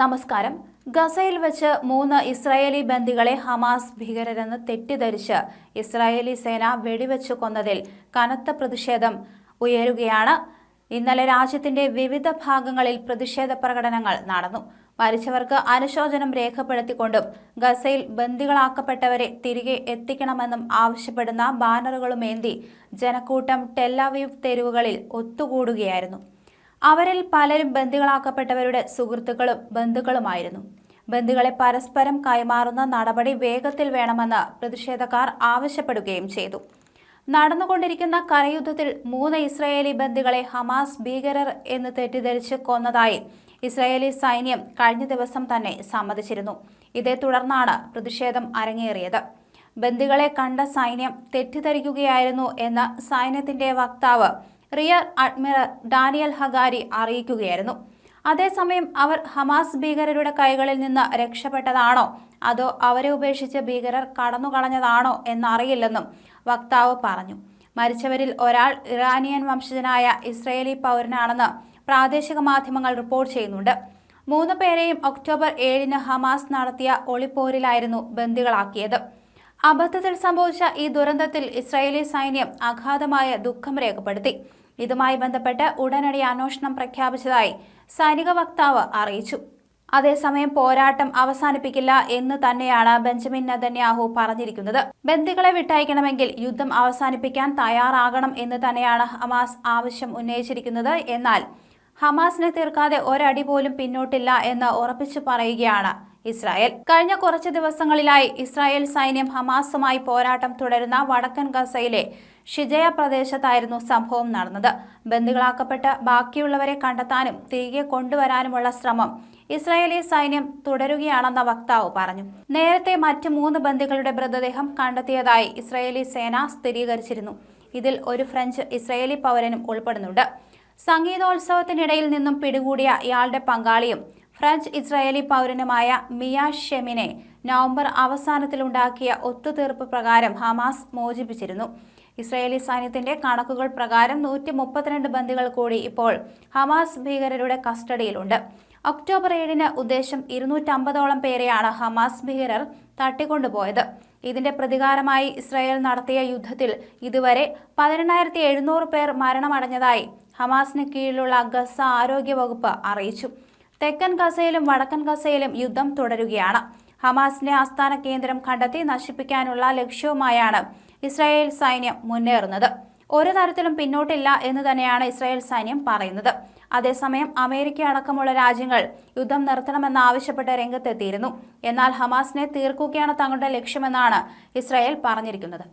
നമസ്കാരം. ഗസയിൽ വെച്ച് മൂന്ന് ഇസ്രായേലി ബന്ദികളെ ഹമാസ് ഭീകരരെന്ന് തെറ്റിദ്ധരിച്ച് ഇസ്രായേലി സേന വെടിവെച്ച് കൊന്നതിൽ കനത്ത പ്രതിഷേധം ഉയരുകയാണ്. ഇന്നലെ രാജ്യത്തിന്റെ വിവിധ ഭാഗങ്ങളിൽ പ്രതിഷേധ പ്രകടനങ്ങൾ നടന്നു. മരിച്ചവർക്ക് അനുശോചനം രേഖപ്പെടുത്തിക്കൊണ്ടും ഗസയിൽ ബന്ദികളാക്കപ്പെട്ടവരെ തിരികെ എത്തിക്കണമെന്നും ആവശ്യപ്പെടുന്ന ബാനറുകളുമേന്തി ജനക്കൂട്ടം ടെല്ലാവീവ് തെരുവുകളിൽ ഒത്തുകൂടുകയായിരുന്നു. അവരിൽ പലരും ബന്ദികളാക്കപ്പെട്ടവരുടെ സുഹൃത്തുക്കളും ബന്ധുക്കളുമായിരുന്നു. ബന്ധുക്കളെ പരസ്പരം കൈമാറുന്ന നടപടി വേഗത്തിൽ വേണമെന്ന് പ്രതിഷേധക്കാർ ആവശ്യപ്പെടുകയും ചെയ്തു. നടന്നുകൊണ്ടിരിക്കുന്ന കരയുദ്ധത്തിൽ മൂന്ന് ഇസ്രായേലി ബന്ദികളെ ഹമാസ് ഭീകരർ എന്ന് തെറ്റിദ്ധരിച്ച് കൊന്നതായി ഇസ്രായേലി സൈന്യം കഴിഞ്ഞ ദിവസം തന്നെ സമ്മതിച്ചിരുന്നു. ഇതേ തുടർന്നാണ് പ്രതിഷേധം അരങ്ങേറിയത്. ബന്ദികളെ കണ്ട സൈന്യം തെറ്റിദ്ധരിക്കുകയായിരുന്നു എന്ന് സൈന്യത്തിന്റെ വക്താവ് റിയർ അഡ്മിറൽ ഡാനിയൽ ഹഗാരി അറിയിക്കുകയായിരുന്നു. അതേസമയം അവർ ഹമാസ് ഭീകരരുടെ കൈകളിൽ നിന്ന് രക്ഷപ്പെട്ടതാണോ? അതോ അവരെ ഉപേക്ഷിച്ച് ഭീകരർ കടന്നുകളഞ്ഞതാണോ എന്നറിയില്ലെന്നും വക്താവ് പറഞ്ഞു. മരിച്ചവരിൽ ഒരാൾ ഇറാനിയൻ വംശജനായ ഇസ്രയേലി പൗരനാണെന്ന് പ്രാദേശിക മാധ്യമങ്ങൾ റിപ്പോർട്ട് ചെയ്യുന്നുണ്ട്. മൂന്ന് പേരെയും ഒക്ടോബർ ഏഴിന് ഹമാസ് നടത്തിയ ഒളിപ്പോരിലായിരുന്നു ബന്ദികളാക്കിയത്. അബദ്ധത്തിൽ സംഭവിച്ച ഈ ദുരന്തത്തിൽ ഇസ്രായേലി സൈന്യം അഗാധമായ ദുഃഖം രേഖപ്പെടുത്തി. ഇതുമായി ബന്ധപ്പെട്ട് ഉടനടി അന്വേഷണം പ്രഖ്യാപിച്ചതായി സൈനിക വക്താവ് അറിയിച്ചു. അതേസമയം പോരാട്ടം അവസാനിപ്പിക്കില്ല എന്ന് തന്നെയാണ് ബെഞ്ചമിൻ നെതന്യാഹു പറഞ്ഞിരിക്കുന്നത്. ബന്ദികളെ വിട്ടയക്കണമെങ്കിൽ യുദ്ധം അവസാനിപ്പിക്കാൻ തയ്യാറാകണം എന്ന് തന്നെയാണ് ഹമാസ് ആവശ്യം ഉന്നയിച്ചിരിക്കുന്നത്. എന്നാൽ ഹമാസിനെ തീർക്കാതെ ഒരടി പോലും പിന്നോട്ടില്ല എന്ന് ഉറപ്പിച്ചു പറയുകയാണ് ഇസ്രായേൽ. കഴിഞ്ഞ കുറച്ച് ദിവസങ്ങളിലായി ഇസ്രായേൽ സൈന്യം ഹമാസുമായി പോരാട്ടം തുടരുന്ന വടക്കൻ ഗസയിലെ ഷിജയ പ്രദേശത്തായിരുന്നു സംഭവം നടന്നത്. ബന്ദികളാക്കപ്പെട്ട് ബാക്കിയുള്ളവരെ കണ്ടെത്താനും തിരികെ കൊണ്ടുവരാനുമുള്ള ശ്രമം ഇസ്രായേലി സൈന്യം തുടരുകയാണെന്ന വക്താവ് പറഞ്ഞു. നേരത്തെ മറ്റ് മൂന്ന് ബന്ദികളുടെ മൃതദേഹം കണ്ടെത്തിയതായി ഇസ്രായേലി സേന സ്ഥിരീകരിച്ചിരുന്നു. ഇതിൽ ഒരു ഫ്രഞ്ച് ഇസ്രായേലി പൗരനും ഉൾപ്പെടുന്നുണ്ട്. സംഗീതോത്സവത്തിനിടയിൽ നിന്നും പിടികൂടിയ ഇയാളുടെ പങ്കാളിയും ഫ്രഞ്ച് ഇസ്രായേലി പൗരനുമായ മിയ ഷെമിനെ നവംബർ അവസാനത്തിലുണ്ടാക്കിയ ഒത്തുതീർപ്പ് പ്രകാരം ഹമാസ് മോചിപ്പിച്ചിരുന്നു. ഇസ്രായേലി സൈന്യത്തിന്റെ കണക്കുകൾ പ്രകാരം നൂറ്റി മുപ്പത്തിരണ്ട് ബന്ദികൾ കൂടി ഇപ്പോൾ ഹമാസ് ഭീകരരുടെ കസ്റ്റഡിയിലുണ്ട്. ഒക്ടോബർ ഏഴിന് ഉദ്ദേശം ഇരുന്നൂറ്റമ്പതോളം പേരെയാണ് ഹമാസ് ഭീകരർ തട്ടിക്കൊണ്ടുപോയത്. ഇതിന്റെ പ്രതികാരമായി ഇസ്രായേൽ നടത്തിയ യുദ്ധത്തിൽ ഇതുവരെ പതിനെണ്ണായിരത്തി എഴുന്നൂറ് പേർ മരണമടഞ്ഞതായി ഹമാസിന് കീഴിലുള്ള ഗസ ആരോഗ്യ വകുപ്പ് അറിയിച്ചു. തെക്കൻ ഗസയിലും വടക്കൻ ഗസയിലും യുദ്ധം തുടരുകയാണ്. ഹമാസിന്റെ ആസ്ഥാന കേന്ദ്രം കണ്ടെത്തി നശിപ്പിക്കാനുള്ള ലക്ഷ്യവുമായാണ് ഇസ്രായേൽ സൈന്യം മുന്നേറുന്നത്. ഒരു തരത്തിലും പിന്നോട്ടില്ല എന്ന് തന്നെയാണ് ഇസ്രായേൽ സൈന്യം പറയുന്നത്. അതേസമയം അമേരിക്ക അടക്കമുള്ള രാജ്യങ്ങൾ യുദ്ധം നിർത്തണമെന്ന് ആവശ്യപ്പെട്ട് രംഗത്തെത്തിയിരുന്നു. എന്നാൽ ഹമാസിനെ തീർക്കുകയാണ് തങ്ങളുടെ ലക്ഷ്യമെന്നാണ് ഇസ്രായേൽ പറഞ്ഞിരിക്കുന്നത്.